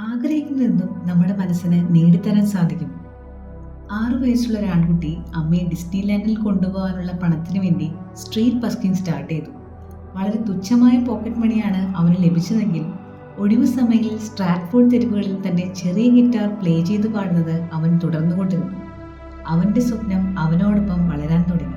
ആഗ്രഹിക്കുന്നതെന്തും നമ്മുടെ മനസ്സിന് നേടിത്തരാൻ സാധിക്കും. ആറു വയസ്സുള്ള ഒരു ആൺകുട്ടി അമ്മയെ ഡിസ്നിലാൻഡിൽ കൊണ്ടുപോകാനുള്ള പണത്തിന് വേണ്ടി സ്ട്രീറ്റ് ബസ്കിംഗ് സ്റ്റാർട്ട് ചെയ്തു. വളരെ തുച്ഛമായ പോക്കറ്റ് മണിയാണ് അവന് ലഭിച്ചതെങ്കിൽ ഒഴിവ് സമയങ്ങളിൽ സ്ട്രാറ്റ്ഫോർഡ് തെരുവുകളിൽ തന്നെ ചെറിയ ഗിറ്റാർ പ്ലേ ചെയ്ത് പാടുന്നത് അവൻ തുടർന്നുകൊണ്ടിരുന്നു. അവന്റെ സ്വപ്നം അവനോടൊപ്പം വളരാൻ തുടങ്ങി.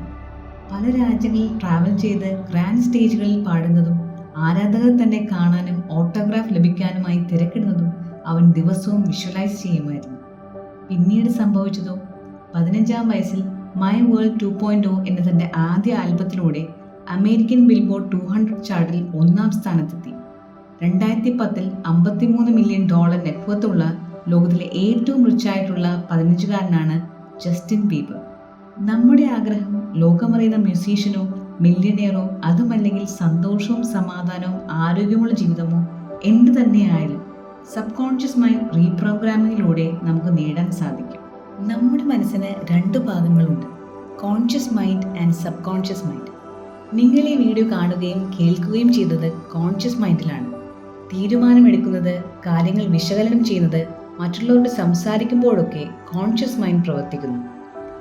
പല രാജ്യങ്ങളിൽ ട്രാവൽ ചെയ്ത് ഗ്രാൻഡ് സ്റ്റേജുകളിൽ പാടുന്നതും ആരാധകർ തന്നെ കാണാനും ഓട്ടോഗ്രാഫ് ലഭിക്കാനുമായി തിരക്കിടുന്നതും അവൻ ദിവസവും വിഷ്വലൈസ് ചെയ്യുമായിരുന്നു. പിന്നീട് സംഭവിച്ചതോ? പതിനഞ്ചാം വയസ്സിൽ My World two point O എന്ന തന്റെ ആദ്യ ആൽബത്തിലൂടെ അമേരിക്കൻ ബിൽബോർഡ് ടു ഹൺഡ്രഡ് ചാർട്ടിൽ ഒന്നാം സ്ഥാനത്തെത്തി. രണ്ടായിരത്തി പത്തിൽ അമ്പത്തിമൂന്ന് മില്യൺ ഡോളർ നെറ്റ്വർത്തുള്ള ലോകത്തിലെ ഏറ്റവും റിച്ചായിട്ടുള്ള പതിനഞ്ചുകാരനാണ് ജസ്റ്റിൻ ബീബർ. നമ്മുടെ ആഗ്രഹം ലോകമറിയുന്ന മ്യൂസീഷ്യനോ മില്യനെയറോ അതുമല്ലെങ്കിൽ സന്തോഷവും സമാധാനവും ആരോഗ്യമുള്ള ജീവിതമോ എന്ത് തന്നെയായാലും സബ് കോൺഷ്യസ് മൈൻഡ് റീപ്രോഗ്രാമിങ്ങിലൂടെ നമുക്ക് നേടാൻ സാധിക്കും. നമ്മുടെ മനസ്സിന് രണ്ട് ഭാഗങ്ങളുണ്ട്. Conscious mind and subconscious mind നിങ്ങൾ ഈ വീഡിയോ കാണുകയും കേൾക്കുകയും ചെയ്തത് കോൺഷ്യസ് മൈൻഡിലാണ് തീരുമാനമെടുക്കുന്നത് കാര്യങ്ങൾ വിശകലനം ചെയ്യുന്നത് മറ്റുള്ളവരോട് സംസാരിക്കുമ്പോഴൊക്കെ കോൺഷ്യസ് മൈൻഡ് പ്രവർത്തിക്കുന്നു.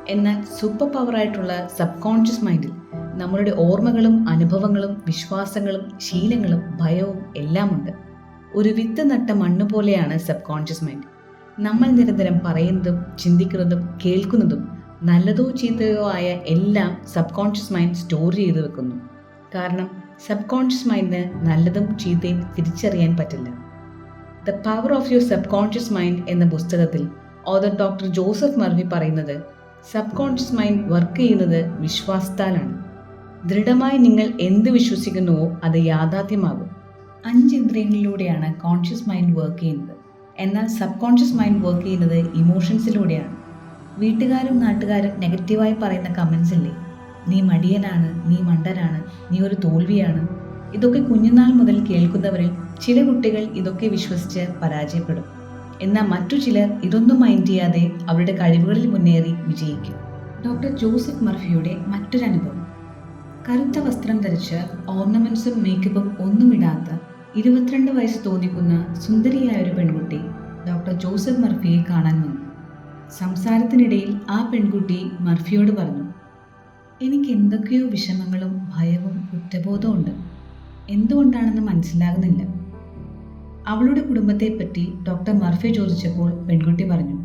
എന്നാൽ സൂപ്പർ പവറായിട്ടുള്ള സബ് കോൺഷ്യസ് മൈൻഡിൽ നമ്മളുടെ ഓർമ്മകളും അനുഭവങ്ങളും വിശ്വാസങ്ങളും ശീലങ്ങളും ഭയവും എല്ലാം ഉണ്ട് ഒരു വിത്ത് നട്ട മണ്ണ് പോലെയാണ് സബ് കോൺഷ്യസ് മൈൻഡ് നമ്മൾ നിരന്തരം പറയുന്നതും ചിന്തിക്കുന്നതും കേൾക്കുന്നതും നല്ലതോ ചീത്തയോ ആയ എല്ലാം സബ് കോൺഷ്യസ് മൈൻഡ് സ്റ്റോർ ചെയ്ത് വെക്കുന്നു. കാരണം സബ് കോൺഷ്യസ് മൈൻഡിന് നല്ലതും ചീത്തയും തിരിച്ചറിയാൻ പറ്റില്ല. The power of your subconscious mind എന്ന പുസ്തകത്തിൽ ഓതർ ഡോക്ടർ ജോസഫ് മർവി പറയുന്നത് സബ് കോൺഷ്യസ് മൈൻഡ് വർക്ക് ചെയ്യുന്നത് വിശ്വാസത്താലാണ്. ദൃഢമായി നിങ്ങൾ എന്ത് വിശ്വസിക്കുന്നുവോ അത് യാഥാർത്ഥ്യമാകും. അഞ്ച് ഇന്ദ്രിയങ്ങളിലൂടെയാണ് കോൺഷ്യസ് മൈൻഡ് വർക്ക് ചെയ്യുന്നത്. എന്നാൽ സബ് കോൺഷ്യസ് മൈൻഡ് വർക്ക് ചെയ്യുന്നത് ഇമോഷൻസിലൂടെയാണ് വീട്ടുകാരും നാട്ടുകാരും നെഗറ്റീവായി പറയുന്ന കമൻസ് ഇല്ലേ? നീ മടിയനാണ് നീ മണ്ടനാണ് നീ ഒരു തോൽവിയാണ്. ഇതൊക്കെ കുഞ്ഞുനാൾ മുതൽ കേൾക്കുന്നവരിൽ ചില കുട്ടികൾ ഇതൊക്കെ വിശ്വസിച്ച് പരാജയപ്പെടും. എന്നാൽ മറ്റു ചിലർ ഇതൊന്നും മൈൻഡ് ചെയ്യാതെ അവരുടെ കഴിവുകളിൽ മുന്നേറി വിജയിക്കും. ഡോക്ടർ ജോസഫ് മർഫിയുടെ മറ്റൊരനുഭവം. കറുത്ത വസ്ത്രം ധരിച്ച് ഓർണമെന്റ്സും മേക്കപ്പും ഒന്നുമിടാത്ത ഇരുപത്തിരണ്ട് വയസ്സ് തോന്നിക്കുന്ന സുന്ദരിയായ ഒരു പെൺകുട്ടി ഡോക്ടർ ജോസഫ് മർഫിയെ കാണാൻ വന്നു. സംസാരത്തിനിടയിൽ ആ പെൺകുട്ടി മർഫിയോട് പറഞ്ഞു എനിക്ക് എന്തൊക്കെയോ വിഷമങ്ങളും ഭയവും കുറ്റബോധവും ഉണ്ട്. എന്തുകൊണ്ടാണെന്ന് മനസ്സിലാകുന്നില്ല. അവളുടെ കുടുംബത്തെപ്പറ്റി ഡോക്ടർ മർഫി ചോദിച്ചപ്പോൾ പെൺകുട്ടി പറഞ്ഞു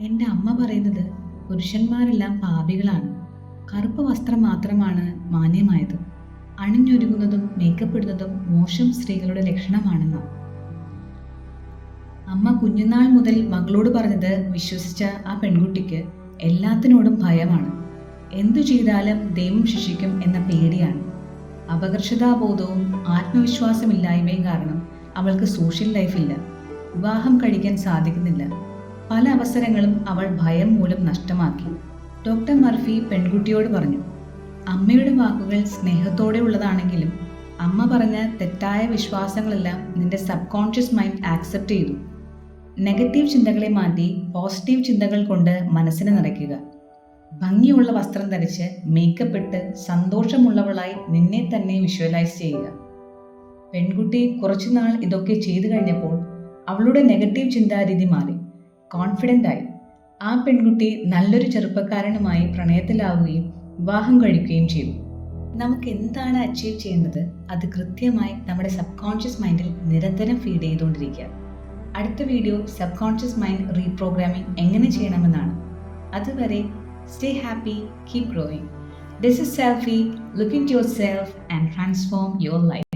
എന്റെ അമ്മ പറയുന്നത് പുരുഷന്മാരെല്ലാം പാപികളാണ്. കറുപ്പ് വസ്ത്രം മാത്രമാണ് മാന്യമായത്. അണിഞ്ഞൊരുങ്ങുന്നതും മേക്കപ്പ് ഇടുന്നതും മോശം സ്ത്രീകളുടെ ലക്ഷണമാണെന്ന്. അമ്മ കുഞ്ഞുനാൾ മുതൽ മകളോട് പറഞ്ഞത് വിശ്വസിച്ച ആ പെൺകുട്ടിക്ക് എല്ലാത്തിനോടും ഭയമാണ്. എന്തു ചെയ്താലും ദൈവം ശിക്ഷിക്കും എന്ന പേടിയാണ്. അപകർഷതാബോധവും ആത്മവിശ്വാസമില്ലായ്മയും കാരണം അവൾക്ക് സോഷ്യൽ ലൈഫില്ല വിവാഹം കഴിക്കാൻ സാധിക്കുന്നില്ല. പല അവസരങ്ങളും അവൾ ഭയം മൂലം നഷ്ടമാക്കി. ഡോക്ടർ മർഫി പെൺകുട്ടിയോട് പറഞ്ഞു അമ്മയുടെ വാക്കുകൾ സ്നേഹത്തോടെ ഉള്ളതാണെങ്കിലും അമ്മ പറഞ്ഞ തെറ്റായ വിശ്വാസങ്ങളെല്ലാം നിന്റെ സബ് കോൺഷ്യസ് മൈൻഡ് ആക്സെപ്റ്റ് ചെയ്തു. നെഗറ്റീവ് ചിന്തകളെ മാറ്റി പോസിറ്റീവ് ചിന്തകൾ കൊണ്ട് മനസ്സിനെ നിറയ്ക്കുക. ഭംഗിയുള്ള വസ്ത്രം ധരിച്ച് മേക്കപ്പ് ഇട്ട് സന്തോഷമുള്ളവളായി നിന്നെ തന്നെ വിഷ്വലൈസ് ചെയ്യുക. പെൺകുട്ടി കുറച്ചുനാൾ ഇതൊക്കെ ചെയ്തു കഴിഞ്ഞപ്പോൾ അവളുടെ നെഗറ്റീവ് ചിന്താരീതി മാറി. കോൺഫിഡന്റ് ആയി. ആ പെൺകുട്ടി നല്ലൊരു ചെറുപ്പക്കാരനുമായി പ്രണയത്തിലാവുകയും വിവാഹം കഴിക്കുകയും ചെയ്യും നമുക്ക് എന്താണ് അച്ചീവ് ചെയ്യുന്നത് അത് കൃത്യമായി നമ്മുടെ സബ് കോൺഷ്യസ് മൈൻഡിൽ നിരന്തരം ഫീഡ് ചെയ്തുകൊണ്ടിരിക്കുക. അടുത്ത video subconscious mind reprogramming എങ്ങനെ ചെയ്യണമെന്നാണ്. അതുവരെ stay happy keep growing this is selfie look in yourself and transform your life